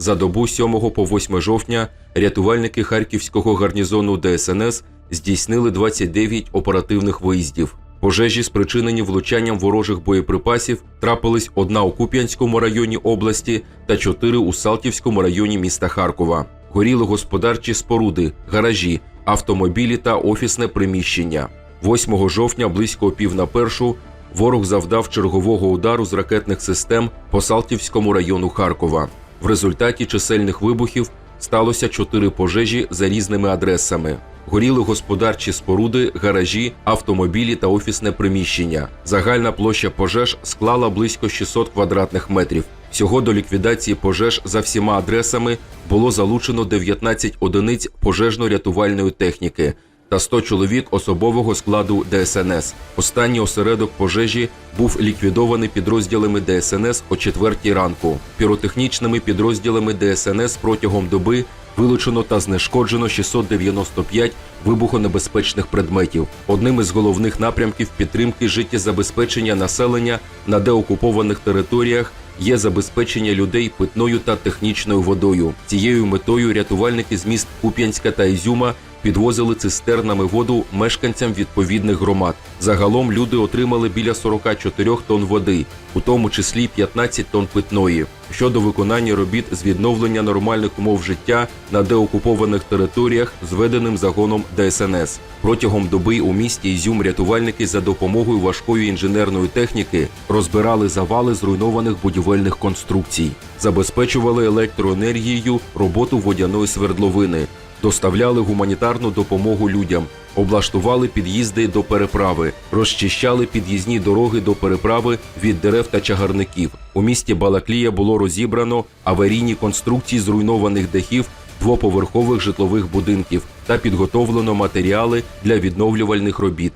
За добу з 7 по 8 жовтня рятувальники Харківського гарнізону ДСНС здійснили 29 оперативних виїздів. Пожежі, спричинені влучанням ворожих боєприпасів, трапились одна у Куп'янському районі області та чотири у Салтівському районі міста Харкова. Горіли господарчі споруди, гаражі, автомобілі та офісне приміщення. 8 жовтня близько пів на першу ворог завдав чергового удару з ракетних систем по Салтівському району Харкова. В результаті чисельних вибухів сталося чотири пожежі за різними адресами. Горіли господарчі споруди, гаражі, автомобілі та офісне приміщення. Загальна площа пожеж склала близько 600 квадратних метрів. Всього до ліквідації пожеж за всіма адресами було залучено 19 одиниць пожежно-рятувальної техніки та 100 чоловік особового складу ДСНС. Останній осередок пожежі був ліквідований підрозділами ДСНС о 4 ранку. Піротехнічними підрозділами ДСНС протягом доби вилучено та знешкоджено 695 вибухонебезпечних предметів. Одним із головних напрямків підтримки життєзабезпечення населення на деокупованих територіях є забезпечення людей питною та технічною водою. Цією метою рятувальники з міст Куп'янська та Ізюма підвозили цистернами воду мешканцям відповідних громад. Загалом люди отримали біля 44 тонн води, у тому числі 15 тонн питної. Щодо виконання робіт з відновлення нормальних умов життя на деокупованих територіях зведеним загоном ДСНС. Протягом доби у місті Ізюм рятувальники за допомогою важкої інженерної техніки розбирали завали зруйнованих будівельних конструкцій, забезпечували електроенергією роботу водяної свердловини, доставляли гуманітарну допомогу людям, облаштували під'їзди до переправи, розчищали під'їзні дороги до переправи від дерев та чагарників. У місті Балаклія було розібрано аварійні конструкції зруйнованих дахів двоповерхових житлових будинків та підготовлено матеріали для відновлювальних робіт.